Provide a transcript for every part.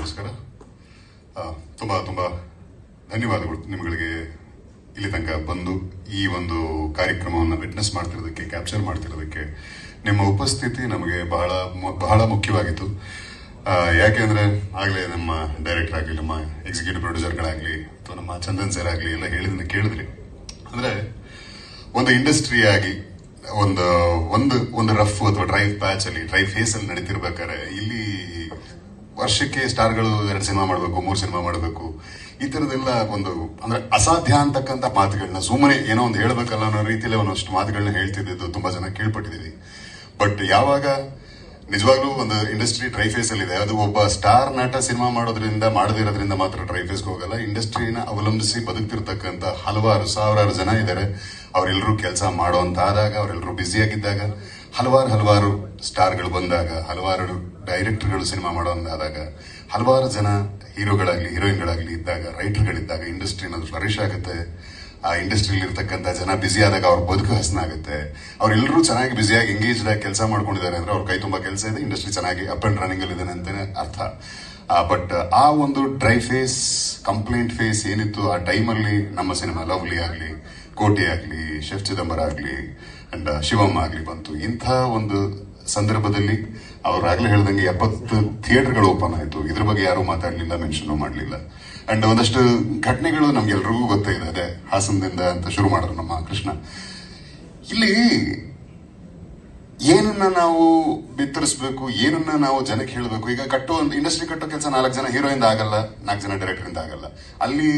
ನಮಸ್ಕಾರ. ತುಂಬ ತುಂಬ ಧನ್ಯವಾದಗಳು ನಿಮ್ಗಳಿಗೆ ಇಲ್ಲಿ ತನಕ ಬಂದು ಈ ಒಂದು ಕಾರ್ಯಕ್ರಮವನ್ನು ವಿಟ್ನೆಸ್ ಮಾಡ್ತಿರೋದಕ್ಕೆ ಕ್ಯಾಪ್ಚರ್ ಮಾಡ್ತಿರೋದಕ್ಕೆ. ನಿಮ್ಮ ಉಪಸ್ಥಿತಿ ನಮಗೆ ಬಹಳ ಬಹಳ ಮುಖ್ಯವಾಗಿತ್ತು. ಯಾಕೆಂದ್ರೆ ಆಗಲೇ ನಮ್ಮ ಡೈರೆಕ್ಟರ್ ಆಗಲಿ, ನಮ್ಮ ಎಕ್ಸಿಕ್ಯೂಟಿವ್ ಪ್ರೊಡ್ಯೂಸರ್ಗಳಾಗಲಿ ಅಥವಾ ನಮ್ಮ ಚಂದನ್ ಸರ್ ಆಗಲಿ ಎಲ್ಲ ಹೇಳಿದನ್ನ ಕೇಳಿದ್ರಿ. ಅಂದ್ರೆ ಒಂದು ಇಂಡಸ್ಟ್ರಿ ಆಗಿ, ಒಂದು ಒಂದು ಒಂದು ರಫ್ ಅಥವಾ ಡ್ರೈವ್ ಪ್ಯಾಚ್ ಅಲ್ಲಿ ಡ್ರೈ ಫೇಸ್ ಅಲ್ಲಿ ನಡೀತಿರ್ಬೇಕಾದ್ರೆ ಇಲ್ಲಿ ವರ್ಷಕ್ಕೆ ಸ್ಟಾರ್ಗಳು ಎರಡು ಸಿನಿಮಾ ಮಾಡಬೇಕು, ಮೂರು ಸಿನಿಮಾ ಮಾಡಬೇಕು, ಈ ತರದೆಲ್ಲ ಒಂದು, ಅಂದ್ರೆ ಅಸಾಧ್ಯ ಅಂತಕ್ಕಂಥ ಮಾತುಗಳನ್ನ ಸುಮ್ಮನೆ ಏನೋ ಒಂದು ಹೇಳ್ಬೇಕಲ್ಲ ಅನ್ನೋ ರೀತಿಯಲ್ಲಿ ಒಂದಷ್ಟು ಮಾತುಗಳನ್ನ ಹೇಳ್ತಿದ್ದು ತುಂಬಾ ಜನ ಕೇಳ್ಪಟ್ಟಿದ್ದೀವಿ ಬಟ್ ಯಾವಾಗ, ನಿಜವಾಗ್ಲೂ ಒಂದು ಇಂಡಸ್ಟ್ರಿ ಡ್ರೈ ಫೇಸ್ ಅಲ್ಲಿ ಇದೆ ಅದು ಒಬ್ಬ ಸ್ಟಾರ್ ನಟ ಸಿನಿಮಾ ಮಾಡೋದ್ರಿಂದ ಮಾಡದಿರೋದ್ರಿಂದ ಮಾತ್ರ ಡ್ರೈ ಫೇಸ್ಗೆ ಹೋಗಲ್ಲ. ಇಂಡಸ್ಟ್ರಿನ ಅವಲಂಬಿಸಿ ಬದುಕ್ತಿರ್ತಕ್ಕಂಥ ಹಲವಾರು ಸಾವಿರಾರು ಜನ ಇದ್ದಾರೆ. ಅವರೆಲ್ಲರೂ ಕೆಲಸ ಮಾಡುವಂತಾದಾಗ, ಅವರೆಲ್ಲರೂ ಬ್ಯುಸಿಯಾಗಿದ್ದಾಗ, ಹಲವಾರು ಹಲವಾರು ಸ್ಟಾರ್ಗಳು ಬಂದಾಗ, ಹಲವಾರು ಡೈರೆಕ್ಟರ್ಗಳು ಸಿನಿಮಾ ಮಾಡೋದಾದಾಗ ಹಲವಾರು ಜನ ಹೀರೋಗಳಾಗ್ಲಿ, ಹೀರೋಯಿನ್ಗಳಾಗಲಿ ಇದ್ದಾಗ, ರೈಟರ್ಗಳಿದ್ದಾಗ, ಇಂಡಸ್ಟ್ರಿ ಅನ್ನೋದು ಫ್ಲರಿಶ್ ಆಗುತ್ತೆ, ಆ ಇಂಡಸ್ಟ್ರಿಯಲ್ಲಿ ಇರ್ತಕ್ಕಂಥ ಜನ ಬ್ಯುಸಿ ಆದಾಗ ಅವ್ರ ಬದುಕು ಹಸನಾಗುತ್ತೆ ಅವರೆಲ್ಲರೂ ಚೆನ್ನಾಗಿ ಬ್ಯುಸಿಯಾಗಿ ಎಂಗೇಜ್ಡ್ ಆಗಿ ಕೆಲಸ ಮಾಡ್ಕೊಂಡಿದ್ದಾರೆ ಅಂದ್ರೆ ಅವ್ರ ಕೈ ತುಂಬಾ ಕೆಲಸ ಇದೆ, ಇಂಡಸ್ಟ್ರಿ ಚೆನ್ನಾಗಿ ಅಪ್ ಅಂಡ್ ರನ್ನಿಂಗ್ ಅಲ್ಲಿ ಇದೆ ಅಂತಾನೆ ಅರ್ಥ. ಬಟ್ ಆ ಒಂದು ಡ್ರೈ ಫೇಸ್ ಕಂಪ್ಲೇಂಟ್ ಫೇಸ್ ಏನಿತ್ತು, ಆ ಟೈಮಲ್ಲಿ ನಮ್ಮ ಸಿನಿಮಾ ಲವ್ಲಿ ಆಗಲಿ, ಕೋಟಿ ಆಗಲಿ ಶಿವ್ ಚಿದಂಬರ ಆಗಲಿ ಅಂಡ್ ಶಿವಮ್ಮ ಆಗಲಿ ಬಂತು. ಇಂಥ ಒಂದು ಸಂದರ್ಭದಲ್ಲಿ ಅವ್ರಾಗ್ಲೇ ಹೇಳ್ದಂಗೆ ಎಪ್ಪತ್ತು ಥಿಯೇಟರ್ಗಳು ಓಪನ್ ಆಯಿತು. ಇದ್ರ ಬಗ್ಗೆ ಯಾರು ಮಾತಾಡ್ಲಿಲ್ಲ, ಮೆನ್ಷನ್ ಮಾಡಲಿಲ್ಲ. ಅಂಡ್ ಒಂದಷ್ಟು ಘಟನೆಗಳು ನಮ್ಗೆಲ್ರಿಗೂ ಗೊತ್ತೇ ಇದೆ. ಅದೇ ಹಾಸನದಿಂದ ಅಂತ ಶುರು ಮಾಡಿದ್ರು ನಮ್ಮ ಕೃಷ್ಣ. ಇಲ್ಲಿ ಏನನ್ನ ನಾವು ಬಿತ್ತರಿಸಬೇಕು, ಏನನ್ನ ನಾವು ಜನಕ್ಕೆ ಹೇಳಬೇಕು? ಈಗ ಕಟ್ಟೋ ಇಂಡಸ್ಟ್ರಿ ಕಟ್ಟೋ ಕೆಲಸ ನಾಲ್ಕು ಜನ ಹೀರೋಯಿಂದ ಆಗಲ್ಲ, ನಾಲ್ಕು ಜನ ಡೈರೆಕ್ಟರ್ ಇಂದ ಆಗಲ್ಲ. ಅಲ್ಲಿ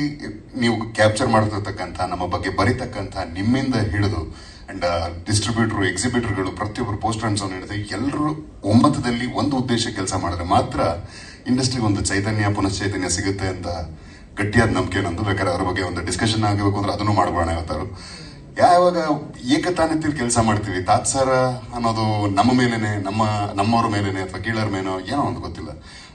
ನೀವು ಕ್ಯಾಪ್ಚರ್ ಮಾಡ್ತಿರ್ತಕ್ಕಂಥ ನಮ್ಮ ಬಗ್ಗೆ ಬರಿತಕ್ಕಂಥ, ನಿಮ್ಮಿಂದ ಹಿಡಿದು ಅಂಡ್ ಡಿಸ್ಟ್ರಿಬ್ಯೂಟರ್ ಎಕ್ಸಿಬಿಟರ್ಗಳು ಪ್ರತಿಯೊಬ್ಬರು ಪೋಸ್ಟರ್ ಅನ್ನು ಹಿಡಿದು ಎಲ್ಲರೂ ಒಂಬತ್ತದಲ್ಲಿ ಒಂದು ಉದ್ದೇಶ ಕೆಲಸ ಮಾಡಿದ್ರೆ ಮಾತ್ರ ಇಂಡಸ್ಟ್ರಿಗೆ ಒಂದು ಚೈತನ್ಯ, ಪುನಶ್ಚೈತನ್ಯ ಸಿಗುತ್ತೆ ಅಂತ ಗಟ್ಟಿಯಾದ ನಂಬಿಕೆ ನಂದು. ಬೇಕಾದ್ರೆ ಅದ್ರ ಬಗ್ಗೆ ಒಂದು ಡಿಸ್ಕಷನ್ ಆಗಬೇಕು ಅಂದ್ರೆ ಅದನ್ನು ಮಾಡ್ಬೋಣ ಇವತ್ತಾರು ಯಾವಾಗ ಏಕತಾನತೆಯಲ್ಲಿ ಕೆಲಸ ಮಾಡ್ತೀವಿ. ತಾತ್ಸಾರ ಅನ್ನೋದು ನಮ್ಮ ಮೇಲೇನೆ, ನಮ್ಮ, ನಮ್ಮವ್ರ ಮೇಲೇನೆ ಅಥವಾ ಕೀಳರ ಮೇನೋ ಏನೋ ಒಂದು ಗೊತ್ತಿಲ್ಲ.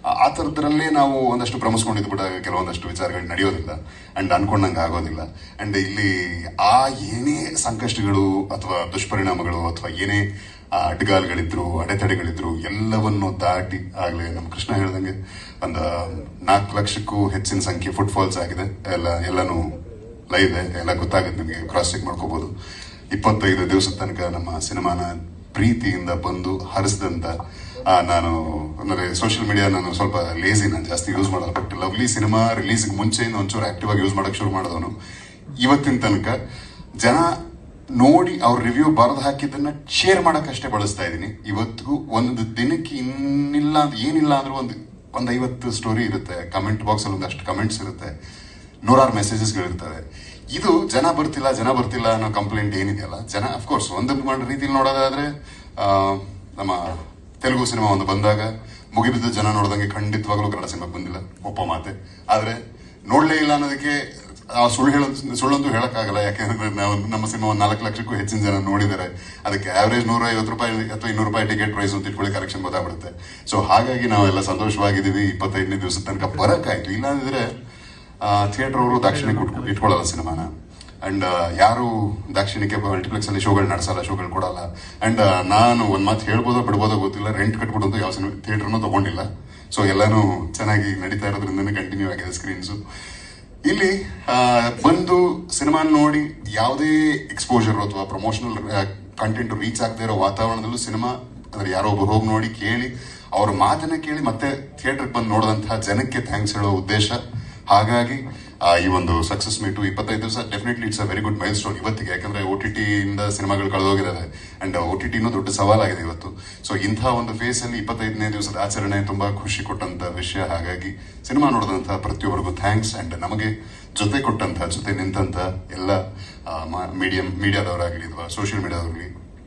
ಆ- ಥರದ್ರಲ್ಲೇ ನಾವು ಒಂದಷ್ಟು ಭ್ರಮಿಸ್ಕೊಂಡಿದ್ದು ಬಿಟ್ಟಾಗ ಕೆಲವೊಂದಷ್ಟು ವಿಚಾರಗಳು ನಡೆಯೋದಿಲ್ಲ. ಅಂಡ್ ಅನ್ಕೊಂಡಂಗೆ ಆಗೋದಿಲ್ಲ. ಅಂಡ್ ಇಲ್ಲಿ ಆ ಏನೇ ಸಂಕಷ್ಟಗಳು ಅಥವಾ ದುಷ್ಪರಿಣಾಮಗಳು ಅಥವಾ ಏನೇ ಅಡ್ಗಾಲ್ಗಳಿದ್ರು, ಅಡೆತಡೆಗಳಿದ್ರು, ಎಲ್ಲವನ್ನು ದಾಟಿ ಆಗಲಿ ನಮ್ಮ ಕೃಷ್ಣ ಹೇಳ್ದಂಗೆ ಒಂದು ನಾಲ್ಕು ಲಕ್ಷಕ್ಕೂ ಹೆಚ್ಚಿನ ಸಂಖ್ಯೆ ಫುಟ್ಫಾಲ್ಸ್ ಆಗಿದೆ. ಎಲ್ಲ, ಎಲ್ಲಾನು ಲೈವ್ ಎಲ್ಲ ಗೊತ್ತಾಗುತ್ತೆ ನಿಮಗೆ ಕ್ರಾಸ್ ಚೆಕ್ ಮಾಡ್ಕೋಬಹುದು ಇಪ್ಪತ್ತೈದು ದಿವಸದ ತನಕ ನಮ್ಮ ಸಿನಿಮಾನ ಪ್ರೀತಿಯಿಂದ ಬಂದು ಹರಿಸಿದಂತ ನಾನು, ಅಂದ್ರೆ ಸೋಷಿಯಲ್ ಮೀಡಿಯಾ ನಾನು ಸ್ವಲ್ಪ ಲೇಸಿ ನಾನು ಜಾಸ್ತಿ ಯೂಸ್ ಮಾಡಲ್ಲ ಬಟ್ ಲವ್ಲಿ ಸಿನಿಮಾ ರಿಲೀಸ್ಗೆ ಮುಂಚೆಯಿಂದ ಒಂಚೂರು ಆಕ್ಟಿವ್ ಆಗಿ ಯೂಸ್ ಮಾಡೋಕೆ ಶುರು ಮಾಡಿದವನು. ಇವತ್ತಿನ ತನಕ ಜನ ನೋಡಿ ಅವ್ರ ರಿವ್ಯೂ ಬರೆದು ಹಾಕಿದ್ದನ್ನ ಶೇರ್ ಮಾಡಕ್ಕಷ್ಟೇ ಬಳಸ್ತಾ ಇದ್ದೀನಿ. ಇವತ್ತಿಗೂ ಒಂದು ದಿನಕ್ಕೆ ಇನ್ನಿಲ್ಲ, ಏನಿಲ್ಲ ಅಂದ್ರೆ ಒಂದು ಒಂದು ಐವತ್ತು ಸ್ಟೋರಿ ಇರುತ್ತೆ. ಕಮೆಂಟ್ ಬಾಕ್ಸ್ ಅಲ್ಲಿ ಒಂದಷ್ಟು ಕಮೆಂಟ್ಸ್ ಇರುತ್ತೆ. ನೂರಾರು ಮೆಸೇಜಸ್ಗಳಿರ್ತವೆ ಇದು ಜನ ಬರ್ತಿಲ್ಲ ಜನ ಬರ್ತಿಲ್ಲ ಅನ್ನೋ ಕಂಪ್ಲೇಂಟ್ ಏನಿದೆಯಲ್ಲ? ಜನ ಅಫ್ಕೋರ್ಸ್ ಒಂದು ರೀತಿಲಿ ನೋಡೋದಾದ್ರೆ ನಮ್ಮ ತೆಲುಗು ಸಿನಿಮಾ ಒಂದು ಬಂದಾಗ ಮುಗಿಬಿದ್ದ ಜನ ನೋಡ್ದಂಗೆ ಖಂಡಿತವಾಗ್ಲೂ ಕನ್ನಡ ಸಿನಿಮಾ ಬಂದಿಲ್ಲ, ಒಪ್ಪ ಮಾತೆ. ಆದ್ರೆ ನೋಡಲೇ ಇಲ್ಲ ಅನ್ನೋದಕ್ಕೆ ಆ ಸುಳ್ಳು ಹೇಳ ಸುಳ್ಳಂತೂ ಹೇಳೋಕ್ಕಾಗಲ್ಲ. ಯಾಕೆಂದ್ರೆ ನಾವು ನಮ್ಮ ಸಿನಿಮಾ ಒಂದು ನಾಲ್ಕು ಲಕ್ಷಕ್ಕೂ ಹೆಚ್ಚಿನ ಜನ ನೋಡಿದ್ದಾರೆ. ಅದಕ್ಕೆ ಆವರೇಜ್ ನೂರ ಐವತ್ತು ರೂಪಾಯಿ ಅಥವಾ ಇನ್ನೂರು ರೂಪಾಯಿ ಟಿಕೆಟ್ ಪ್ರೈಸ್ ಅಂತ ಇಟ್ಕೊಳ್ಳಿ ಕರೆಕ್ಷನ್ ಗೊತ್ತಾಗ್ಬಿಡುತ್ತೆ. ಸೊ ಹಾಗಾಗಿ ನಾವೆಲ್ಲ ಸಂತೋಷವಾಗಿದ್ದೀವಿ. ಇಪ್ಪತ್ತೈದನೇ ದಿವಸದ ತನಕ ಬರಕ್ಕಾಯ್ತು. ಇಲ್ಲಾಂದ್ರೆ ಥಿಯೇಟರ್ ಅವರು ದಾಕ್ಷಿಣ್ಯಕ್ಕೆ ಇಟ್ಕೊ- ಇಟ್ಕೊಳ್ಳಲ್ಲ ಸಿನಿಮಾನ. ಅಂಡ್ ಯಾರು ದಾಕ್ಷಿಣ್ಯಕ್ಕೆ ಮಲ್ಟಿಪ್ಲೆಕ್ಸ್ ಅಲ್ಲಿ ಶೋಗಳು ನಡೆಸಲ್ಲ ಶೋಗಳು ಕೊಡಲ್ಲ. ಅಂಡ್ ನಾನು ಒಂದ್ ಮಾತು ಹೇಳ್ಬೋದೋ ಬಿಡ್ಬೋದೋ ಗೊತ್ತಿಲ್ಲ. ರೆಂಟ್ ಕಟ್ಬಿಟ್ಟು ಯಾವ ಸಿನಿಮಾ ಥಿಯೇಟರ್ನೂ ತಗೊಂಡಿಲ್ಲ. ಸೊ ಎಲ್ಲಾನು ಚೆನ್ನಾಗಿ ನಡೀತಾ ಇರೋದ್ರಿಂದನೇ ಕಂಟಿನ್ಯೂ ಆಗಿದೆ ಸ್ಕ್ರೀನ್ಸು ಇಲ್ಲಿ ಬಂದು ಸಿನಿಮಾ ನೋಡಿ ಯಾವುದೇ ಎಕ್ಸ್ಪೋಜರ್ ಅಥವಾ ಪ್ರಮೋಷನಲ್ ಕಂಟೆಂಟ್ ರೀಚ್ ಆಗದೆ ಇರೋ ವಾತಾವರಣದಲ್ಲೂ ಸಿನಿಮಾ ಅಂದ್ರೆ ಯಾರೋ ಒಬ್ಬರು ಹೋಗಿ ನೋಡಿ ಕೇಳಿ ಅವ್ರ ಮಾತನ್ನ ಕೇಳಿ ಮತ್ತೆ ಥಿಯೇಟರ್ಗೆ ಬಂದು ನೋಡಿದಂತಹ ಜನಕ್ಕೆ ಥ್ಯಾಂಕ್ಸ್ ಹೇಳೋ ಉದ್ದೇಶ. ಹಾಗಾಗಿ ಈ ಒಂದು ಸಕ್ಸಸ್ ಮೀಟು ಇಪ್ಪತ್ತೈದು ದಿವಸ definitely it's a very good milestone ಇವತ್ತಿಗೆ. ಯಾಕಂದ್ರೆ ಓ ಟಿ ಟಿಯಿಂದ ಸಿನಿಮಾಗಳು ಕಳೆದೋಗಿದ್ದಾರೆ ಅಂಡ್ ಓ ಟಿ ಟಿನೂ ದೊಡ್ಡ ಸವಾಲಾಗಿದೆ ಇವತ್ತು. ಸೊ ಇಂಥ ಒಂದು ಫೇಸ್ ಅಲ್ಲಿ ಇಪ್ಪತ್ತೈದನೇ ದಿವಸದ ಆಚರಣೆ ತುಂಬಾ ಖುಷಿ ಕೊಟ್ಟಂತ ವಿಷಯ. ಹಾಗಾಗಿ, ಸಿನಿಮಾ ನೋಡಿದಂತಹ ಪ್ರತಿಯೊಬ್ಬರಿಗೂ ಥ್ಯಾಂಕ್ಸ್ ಅಂಡ್ ನಮಗೆ ಜೊತೆ ಕೊಟ್ಟಂತ, ಜೊತೆ ನಿಂತಂತ ಎಲ್ಲ ಮೀಡಿಯಂ ಮೀಡಿಯಾದವರಾಗಲಿ ಅಥವಾ ಸೋಷಿಯಲ್ ಮೀಡಿಯಾದವರಾಗಲಿ